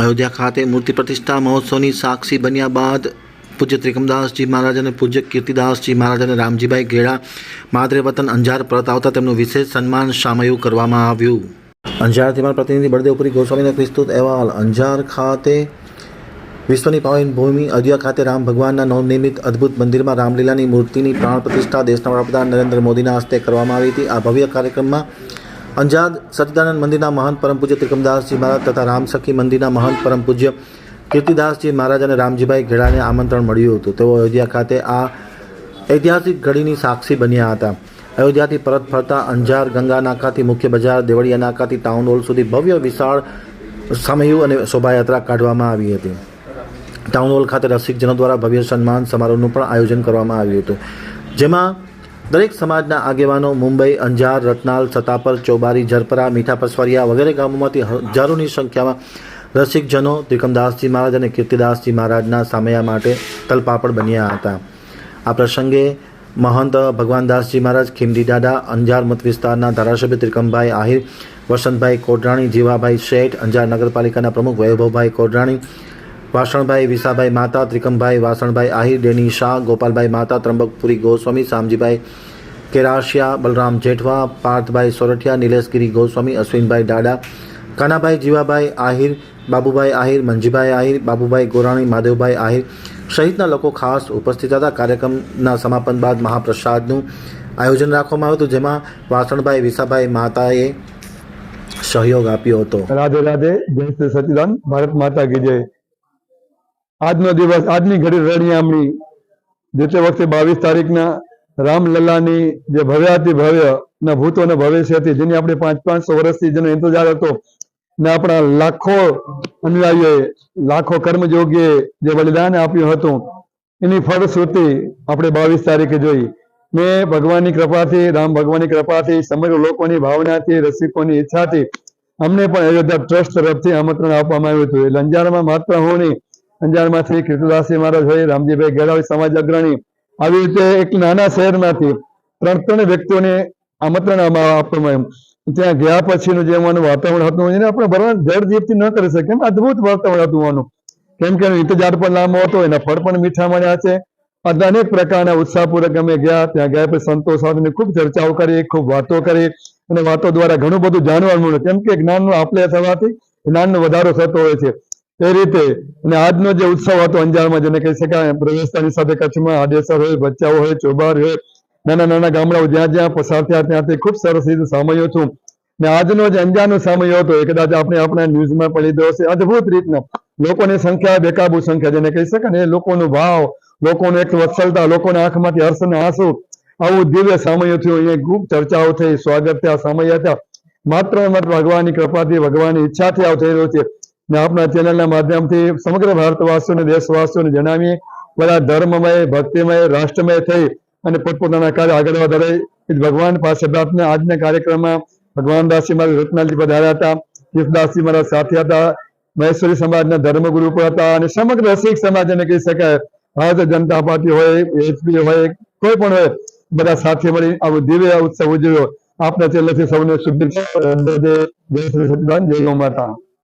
અયોધ્યા ખાતે મૂર્તિ પ્રતિષ્ઠા મહોત્સવની સાક્ષી બન્યા બાદ પૂજ્ય ત્રિકમદાસજી મહારાજ અને પૂજ્ય કીર્તિદાસજી મહારાજ અને રામજીભાઈ ગેડા માદરે વતન અંજાર પરત આવતા તેમનું વિશેષ સન્માન સામયું કરવામાં આવ્યું. અંજારથી મારા પ્રતિનિધિ બળદેવપુરી ગોસ્વામીનો વિસ્તૃત અહેવાલ. અંજાર ખાતે વિશ્વની પાવન ભૂમિ અયોધ્યા ખાતે રામ ભગવાનના નવનિર્મિત અદ્ભુત મંદિરમાં રામલીલાની મૂર્તિની પ્રાણ પ્રતિષ્ઠા દેશના વડાપ્રધાન નરેન્દ્ર મોદીના હસ્તે કરવામાં આવી હતી. આ ભવ્ય કાર્યક્રમમાં અંજાર સચિદાનંદ મંદિરના મહાન પરમ પૂજ્ય ત્રિકમદાસજી મહારાજ તથા રામસખી મંદિરના મહાન પરમ પૂજ્ય કીર્તિદાસજી મહારાજ અને રામજીભાઈ ઘેડાને આમંત્રણ મળ્યું હતું. તેઓ અયોધ્યા ખાતે આ ઐતિહાસિક ઘડીની સાક્ષી બન્યા હતા. અયોધ્યાથી પરત ફરતા અંજાર, ગંગા નાકાથી મુખ્ય બજાર, દેવળિયા નાકાથી ટાઉન હોલ સુધી ભવ્ય વિશાળ સમયુ અને શોભાયાત્રા કાઢવામાં આવી હતી. ટાઉન હોલ ખાતે રસિકજનો દ્વારા ભવ્ય સન્માન સમારોહનું પણ આયોજન કરવામાં આવ્યું હતું. જેમાં દરેક સમાજના આગેવાનો મુંબઈ, અંજાર, રતનાલ સતાપર ચોબારી, જરપરા મીઠા પસવારિયા વગેરે ગામોમાંથી હજારોની સંખ્યામાં રસિકજનો ત્રિકમદાસજી મહારાજ અને કીર્તિદાસજી મહારાજના સામયા માટે તલપાપડ બન્યા હતા. આ પ્રસંગે મહંત ભગવાનદાસજી મહારાજ ખીમડી દાદા, અંજાર મત વિસ્તારના ધારાસભ્ય ત્રિકમભાઈ આહિર, વસંતભાઈ કોડરાણી, જીવાભાઈ શેઠ, અંજાર નગરપાલિકાના પ્રમુખ વૈભવભાઈ કોડરાણી વાસણભાઈ, વિસાભાઈ માતા, ત્રિકમભાઈ વાસણભાઈ, આહિર, ડેની શાહ, ગોપાલભાઈ માતા, ત્રંબકપુરી ગોસ્વામી શામજીભાઈ કેરાશિયા, બલરામ જેઠવા, પાર્થભાઈ સોરઠિયા, નિલેશગીરી ગોસ્વામી, અશ્વિનભાઈ દાડા કાનાભાઈ જીવાભાઈ આહિર, બાબુભાઈ આહિર, મંજીભાઈ આહિર, બાબુભાઈ ગોરાણી, માધવભાઈ આહિર સહિતના લોકો ખાસ ઉપસ્થિત હતા. કાર્યક્રમના સમાપન બાદ મહાપ્રસાદનું આયોજન રાખવામાં આવ્યું હતું, જેમાં વાસણભાઈ, વિસાભાઈ માતાએ સહયોગ આપ્યો હતો. રાધે રાધે, જય શ્રી સચિદાન, ભારત માતા કી જય. આજનો દિવસ, આજની ઘડી રણિયામણી જે તે વખતે બાવીસ તારીખના રામલલ્લાની જે ભવ્યાતિ ભવ્ય ના ભૂતો ને ભવિષ્ય હતી, જેની આપણે પાંચ, પાંચસો વર્ષથી જેનો ઇંતજાર હતો, ને આપણા લાખો અનુયાયીઓએ, લાખો કર્મયોગીએ જે બલિદાન આપ્યું હતું, એની ફળશ્રુતિ આપણે બાવીસ તારીખે જોઈ. ને ભગવાનની કૃપાથી, રામ ભગવાનની કૃપાથી, સમગ્ર લોકોની ભાવનાથી, રસિકોની ઈચ્છાથી, અમને પણ અયોધ્યા ટ્રસ્ટ તરફથી આમંત્રણ આપવામાં આવ્યું હતું. એટલે અંજારમાં માત્ર હું અંજારમાંથી કૃષ્ણદાસજી મહારાજ હોય, રામજીભાઈ ગેરાવી સમાજ અગ્રણી. આવી રીતે એક નાના શહેરમાંથી ત્રણ ત્રણ વ્યક્તિઓને આમંત્રણ આપવામાં આવ્યું. ત્યાં ગયા પછીનું જે એમાંનું વાતાવરણ હતું, એને આપણે ભરવાન જળજીપથી ન કરી શકીએ. એમ અદભુત વાતાવરણ હતું આનું. કેમ કે એનો ઇંતજાર પણ લાંબો હતો, એના ફળ પણ મીઠા મળ્યા છે. અને અનેક પ્રકારના ઉત્સાહપૂર્વક અમે ગયા. ત્યાં ગયા પછી સંતો સાધુની ખૂબ ચર્ચાઓ કરી, ખૂબ વાતો કરી. અને વાતો દ્વારા ઘણું બધું જાણવા મળ્યું. કેમ કે જ્ઞાનનો આપલે થવાથી જ્ઞાનનો વધારો થતો હોય છે. એ રીતે અને આજનો જે ઉત્સવ હતો અંજારમાં, જેને કહી શકાય પ્રવેશતાની સાથે કચ્છમાં આડેસર હોય, બચ્ચાઓ હોય, ચોબાર હોય, નાના નાના ગામડાઓ જ્યાં જ્યાં પસાર થયા ત્યાંથી ખૂબ સરસ રીતે સામયો છું. ને આજનો જે અંજારનો સામયો હતો, એ કદાચ આપણે આપણા ન્યૂઝમાં પણ લીધો હશે. અદભુત રીતનો. લોકોની સંખ્યા બેકાબુ સંખ્યા, જેને કહી શકાય ને લોકોનો ભાવ, લોકોનો એક વત્સલતા, લોકોના આંખમાંથી હર્ષ અને આંસુ, આવું દિવ્ય સામયો થયો. અહીંયા ખૂબ ચર્ચાઓ થઈ, સ્વાગત થયા, સામયા થયા. માત્ર ને માત્ર ભગવાનની કૃપાથી, ભગવાનની ઈચ્છાથી આવું થઈ રહ્યું છે. ને આપણા ચેનલના માધ્યમથી સમગ્ર ભારતવાસીઓને, દેશવાસીઓને જણાવીએ બધા ધર્મમય, ભક્તિમય, રાષ્ટ્રમય થઈ અને પોતપોતાના કાર્ય આગળ વધારે. ભગવાન પાસે પ્રાર્થના. આજના કાર્યક્રમમાં ભગવાન દાસજી મારા રત્નાલજી પધાર્યા હતા. કીર્તદાસજી મારા સાથે હતા. મહેશ્વરી સમાજના ધર્મગુરુ પણ હતા અને સમગ્ર શીખ સમાજ એને કહી શકાય. ભારતીય જનતા પાર્ટી હોય, એચપી હોય, કોઈ પણ હોય, બધા સાથે મળી આવું દિવ્ય ઉત્સવ ઉજવ્યો. આપના ચેનલથી સૌને શુભેચ્છા જય ગૌ માતા.